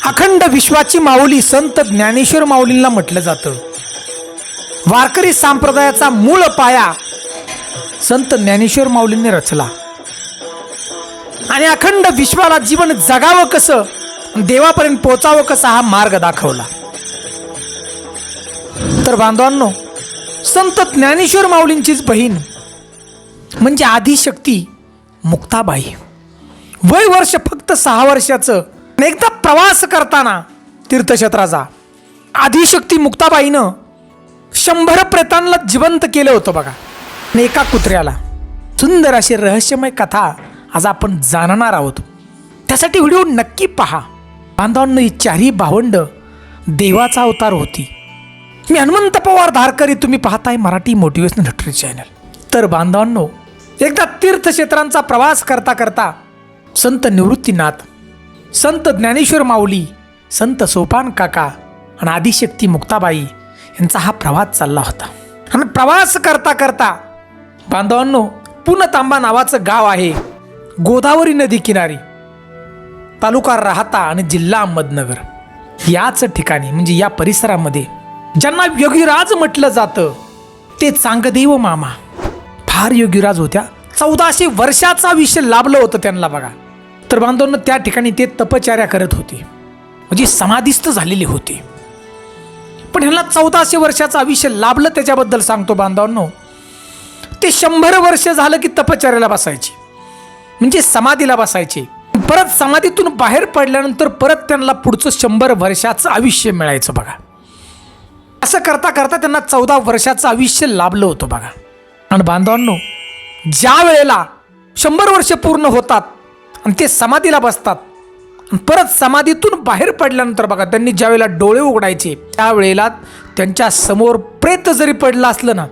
अखंड विश्वाची माऊली संत ज्ञानेश्वर माऊलींना म्हटलं जातं. वारकरी संप्रदायाचा मूळ पाया संत ज्ञानेश्वर माऊलींनी रचला. आणि अखंड विश्वाला जीवन जगावं कसं देवापर्यंत पोचावं कसा हा मार्ग दाखवला. तर बांधवांनो संत ज्ञानेश्वर माऊलींचीच बहीण म्हणजे आदिशक्ती मुक्ताबाई. वय वर्ष फक्त सहा वर्षाचं आणि एकदा प्रवास करताना तीर्थक्षेत्राचा आदिशक्ती मुक्ताबाईनं शंभर प्रेतांना जिवंत केलं होतं बघा. आणि एका कुत्र्याला. सुंदर अशी रहस्यमय कथा आज आपण जाणणार आहोत. त्यासाठी व्हिडिओ नक्की पहा. बांधवांनो ही चारही भावंड देवाचा अवतार होती. मी हनुमंत पवार धारकरी तुम्ही पाहताय मराठी मोटिवेशनल लिटरेचर चॅनल तर बांधवांनो एकदा तीर्थक्षेत्रांचा प्रवास करता करता संत निवृत्तीनाथ संत ज्ञानेश्वर माऊली संत सोपान काका आणि आदिशक्ती मुक्ताबाई यांचा हा प्रवास चालला होता. आणि प्रवास करता करता बांधवांनो पुनतांबा नावाचं गाव आहे गोदावरी नदी किनारी. तालुका राहता आणि जिल्हा अहमदनगर. याच ठिकाणी म्हणजे या परिसरामध्ये ज्यांना योगीराज म्हटलं जातं ते चांगदेव मामा. फार योगीराज होत्या. चौदाशे वर्षाचा विषय लाभलं होतं त्यांना बघा. तर बांधवांना त्या ठिकाणी ते तपचार्या करत होते. म्हणजे समाधिस्थ झालेले होते. पण ह्यांना चौदाशे वर्षाचं आयुष्य लाभलं त्याच्याबद्दल सांगतो बांधवांनो. ते शंभर वर्ष झालं की तपचार्याला बसायचे. म्हणजे समाधीला बसायचे. परत समाधीतून बाहेर पडल्यानंतर परत त्यांना पुढचं शंभर वर्षाचं आयुष्य मिळायचं बघा. असं करता करता त्यांना चौदा वर्षाचं आयुष्य लाभलं होतं बघा. आणि बांधवांनो ज्या वेळेला शंभर वर्ष पूर्ण होतात आणि ते समाधीला बसतात. आणि परत समाधीतून बाहेर पडल्यानंतर बघा त्यांनी ज्यावेळेला डोळे उघडायचे त्यावेळेला त्यांच्यासमोर प्रेत जरी पडलं असलं ना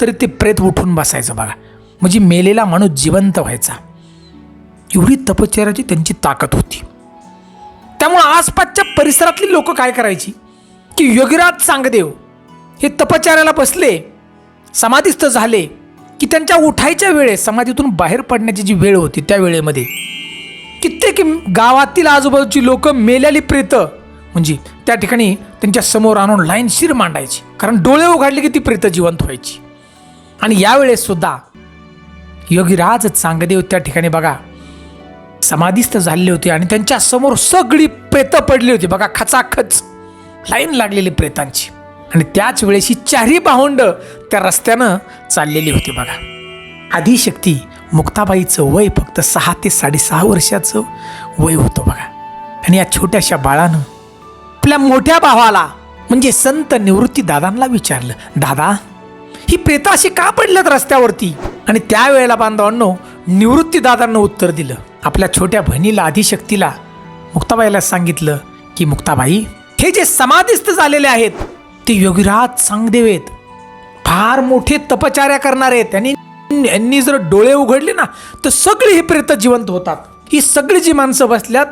तरी ते प्रेत उठून बसायचं बघा. म्हणजे मेलेला माणूस जिवंत व्हायचा. एवढी तपश्चर्याची त्यांची ताकद होती. त्यामुळं आसपासच्या परिसरातली लोक काय करायची? की योगीराज सांगदेव हे तपश्चर्याला बसले समाधीस्थ झाले की त्यांच्या उठायच्या वेळेस समाधीतून बाहेर पडण्याची जी वेळ होती त्या वेळेमध्ये कित्येक गावातील आजूबाजूची लोक मेलेली प्रेत म्हणजे त्या ठिकाणी त्यांच्यासमोर आणून लाईनशीर मांडायची. कारण डोळे उघडले की ती प्रेत जिवंत व्हायची. आणि यावेळेस सुद्धा योगीराज चांगदेव त्या ठिकाणी बघा समाधीस्थ झालेले होते आणि त्यांच्यासमोर सगळी प्रेतं पडली होती. बघा खचाखच लाईन लागलेली प्रेतांची. आणि त्याच वेळेशी चारही भावंडं त्या रस्त्यानं चाललेली होती बघा. आदिशक्ती मुक्ताबाईचं वय फक्त सहा ते साडेसहा वर्षाचं वय होतं बघा. आणि या छोट्याशा बाळानं आपल्या मोठ्या भावाला म्हणजे संत निवृत्ती दादांना विचारलं दादा ही प्रेता अशी का पडल्यात रस्त्यावरती? आणि त्यावेळेला बांधवांनो निवृत्ती दादांना उत्तर दिलं. आपल्या छोट्या बहिणीला आदिशक्तीला मुक्ताबाईला सांगितलं की मुक्ताबाई हे जे समाधीस्थ झालेले आहेत ते योगीराज सांगदेव आहेत फार मोठे तपचार्या करणार आहेत. त्यांनी यांनी जर डोळे उघडले ना तर सगळी ही प्रेत जिवंत होतात. ही सगळी जी माणसं बसल्यात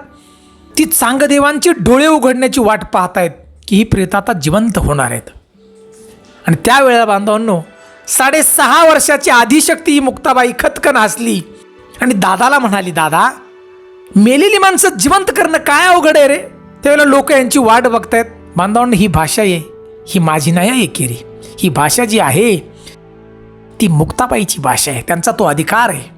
ती चांगदेवांची डोळे उघडण्याची वाट पाहतायत की ही प्रेत आता जिवंत होणार आहेत. आणि त्यावेळेला बांधवांनो साडेसहा वर्षाची आधीशक्ती ही मुक्ताबाई खतकन हसली. आणि दादाला म्हणाली दादा मेलेली माणसं जिवंत करणं काय अवघड आहे रे? त्यावेळेला लोक यांची वाट बघतायत. बांधवांनो ही भाषा आहे. ही माझी नाही आहे एकेरी. ही भाषा जी आहे ती मुक्ताबाईची भाषा आहे. त्यांचा तो अधिकार आहे.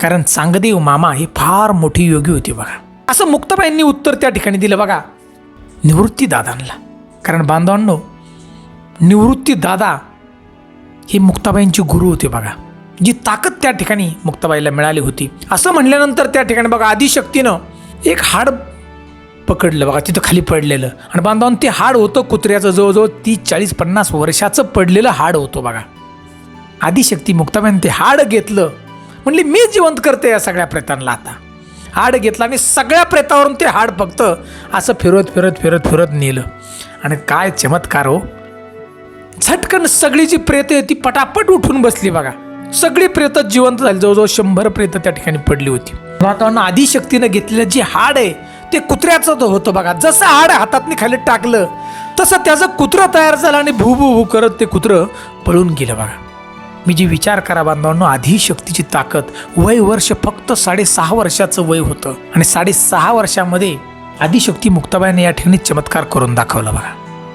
कारण चांगदेव मामा हे फार मोठी योगी होती बघा. असं मुक्ताबाईंनी उत्तर त्या ठिकाणी दिलं बघा. निवृत्ती दादांना. कारण बांधवांनो निवृत्ती दादा हे मुक्ताबाईंचे गुरु होते बघा. जी ताकद त्या ठिकाणी मुक्ताबाईला मिळाली होती. असं म्हणल्यानंतर त्या ठिकाणी बघा आदिशक्तीनं एक हाड पकडलं बघा तिथं खाली पडलेलं. आणि बांधावून ते हाड होतं कुत्र्याचं जवळजवळ तीस चाळीस पन्नास वर्षाचं पडलेलं हाड होतं बघा. आदिशक्ती मुक्ताबाईनं ते हाड घेतलं. म्हणली मी जिवंत करते या सगळ्या प्रेतांना आता. हाड घेतला आणि सगळ्या प्रेतावरून ते हाड फक्त असं फिरत फिरत फिरत फिरत नेलं. आणि काय चमत्कार हो. झटकन सगळी जी प्रेत आहे ती पटापट उठून बसली बघा. सगळी प्रेत जिवंत झाली जवळजवळ शंभर प्रेत त्या ठिकाणी पडली होती. वातावरण आदिशक्तीनं घेतलेलं जे हाड आहे ते कुत्र्याचं तो होतं बघा. जसं हाड हातातनी खाली टाकलं तसं त्याचं कुत्रं तयार झालं आणि भू भू करत ते कुत्रं पळून गेलं बघा. मी जी विचार करा बांधवांनो आदिशक्तीची ताकद वय वर्ष फक्त साडेसहा वर्षाचं वय होतं. आणि साडेसहा वर्षामध्ये आदिशक्ती मुक्ताबाईने या ठिकाणी चमत्कार करून दाखवला बघा.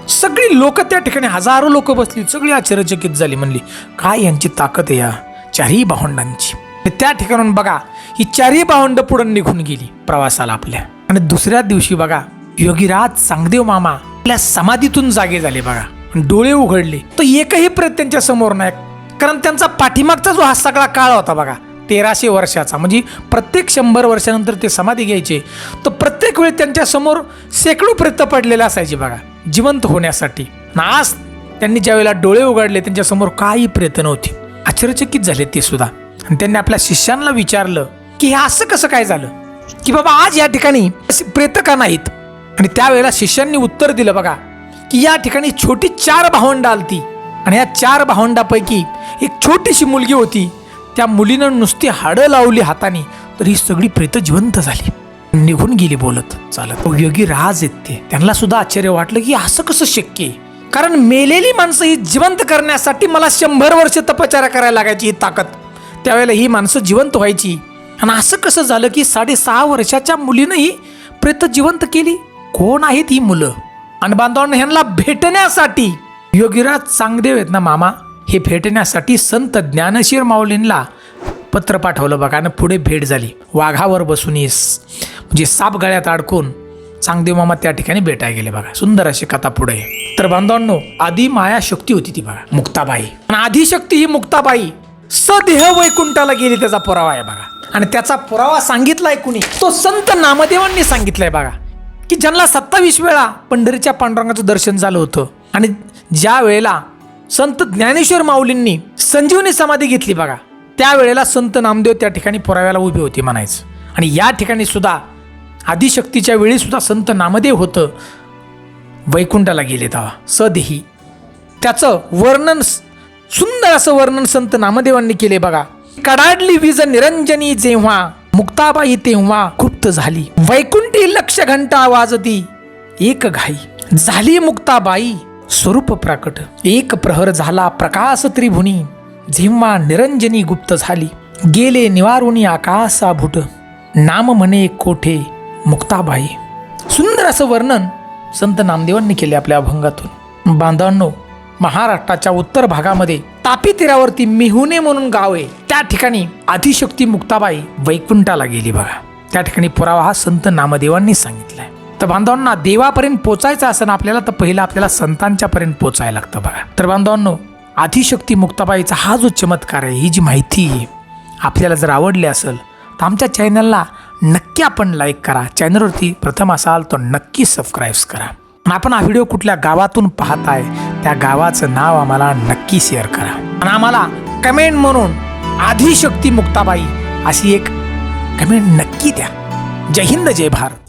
सगळी लोक त्या ठिकाणी हजारो लोक बसली सगळी आश्चर्यचकित झाली म्हणली काय यांची ताकद आहे या चारही भावंडांची? त्या ठिकाणून बघा ही चारही भावंड पुढं निघून गेली प्रवासाला आपल्या. आणि दुसऱ्या दिवशी बघा योगीराज सांगदेव मामा आपल्या समाधीतून जागे झाले बघा. डोळे उघडले. तर एकही प्रत त्यांच्यासमोर नाही कारण त्यांचा पाठीमागचा जो हा सगळा काळ होता बघा तेराशे वर्षाचा म्हणजे प्रत्येक शंभर वर्षानंतर ते समाधी घ्यायचे तर प्रत्येक वेळी त्यांच्यासमोर शेकडो प्रेत पडलेले असायचे बघा जिवंत होण्यासाठी. आज त्यांनी ज्यावेळेला डोळे उघडले त्यांच्यासमोर काही प्रयत्न नव्हते. आश्चर्यचकित झाले ते सुद्धा. आणि त्यांनी आपल्या शिष्यांना विचारलं की हे असं कसं काय झालं? की बाबा आज या ठिकाणी असे प्रेत का नाहीत. आणि त्यावेळेला शिष्यांनी उत्तर दिलं बघा की या ठिकाणी छोटी चार भावंड आलती. आणि या चार भावंडापैकी एक छोटीशी मुलगी होती. त्या मुलीनं नुसती हाडं लावली हाताने तर ही सगळी प्रेत जिवंत झाली. निघून गेली बोलत चालत. योगी राज येत ते. त्यांना सुद्धा आश्चर्य वाटलं की असं कसं शक्य आहे? कारण मेलेली माणसं ही जिवंत करण्यासाठी मला शंभर वर्ष तपचारा करायला लागायची ही ताकद. त्यावेळेला ही माणसं जिवंत व्हायची. आणि असं कसं झालं की साडेसहा वर्षाच्या मुलीनंही प्रेत जिवंत केली? कोण आहेत ही मुलं? आणि बांधवांना ह्यांना भेटण्यासाठी योगीराज चांगदेव आहेत ना मामा? हे भेटण्यासाठी संत ज्ञानशीर माऊलींना पत्र पाठवलं बघा आणि पुढे भेट झाली. वाघावर बसून येस म्हणजे साप गळ्यात अडकून चांगदेव मामा त्या ठिकाणी भेटायला गेले बघा. सुंदर अशी कथा पुढे तर बांधवांनो आधी माया शक्ती होती ती बघा मुक्ताबाई. आणि आधी शक्ती ही मुक्ताबाई. सदेह वैकुंठाला गेली त्याचा पुरावा आहे बघा. आणि त्याचा पुरावा सांगितलाय कुणी? तो संत नामदेवांनी सांगितलाय बघा. की ज्यांना सत्तावीस वेळा पंढरीच्या पांडुरंगाचं दर्शन झालं होतं आणि ज्या वेळेला संत ज्ञानेश्वर माऊलींनी संजीवनी समाधी घेतली बघा त्यावेळेला संत नामदेव त्या ठिकाणी पुराव्याला उभे होते म्हणायचं. आणि या ठिकाणी सुद्धा आदिशक्तीच्या वेळी सुद्धा संत नामदेव होतं वैकुंठाला गेले तेव्हा. सदेही. त्याचं वर्णन सुंदर असं वर्णन संत नामदेवांनी केले बघा. कडाडली वीज निरंजनी जेव्हा मुक्ताबाई तेव्हा गुप्त झाली. वैकुंठी लक्ष घंटा वाजती एक घाई. झाली मुक्ताबाई स्वरूप प्रकट. एक प्रहर झाला प्रकाश त्रिभुनी. जेव्हा निरंजनी गुप्त झाली गेले निवारुणी आकाशा भुट नाम म्हणे कोठे? मुक्ताबाई. सुंदर असं वर्णन संत नामदेवांनी केले आपल्या अभंगातून. बांधवांनो महाराष्ट्राच्या उत्तर भागामध्ये तापी तीरावरती मिहुने म्हणून गाव आहे. त्या ठिकाणी आदिशक्ती मुक्ताबाई वैकुंठाला गेली बघा. त्या ठिकाणी पुरावा हा संत नामदेवांनी सांगितलाय. तर बांधवांना देवापर्यंत पोचायचं असेल आपल्याला तर पहिलं आपल्याला संतांच्या पर्यंत पोचायला लागतं बघा. तर बांधवांनो आदिशक्ती मुक्ताबाईचा हा जो चमत्कार आहे ही जी माहिती आहे आपल्याला जर आवडली असेल तर आमच्या चॅनलला नक्की आपण लाईक करा. चॅनलवरती प्रथम असाल तर नक्की सबस्क्राईब्स करा. आपण हा व्हिडिओ कुठल्या गावातून पाहताय त्या गावाचं नाव आम्हाला नक्की शेअर करा. आणि आम्हाला कमेंट म्हणून आदिशक्ती मुक्ताबाई अशी एक कमेंट नक्की द्या. जय हिंद जय भारत.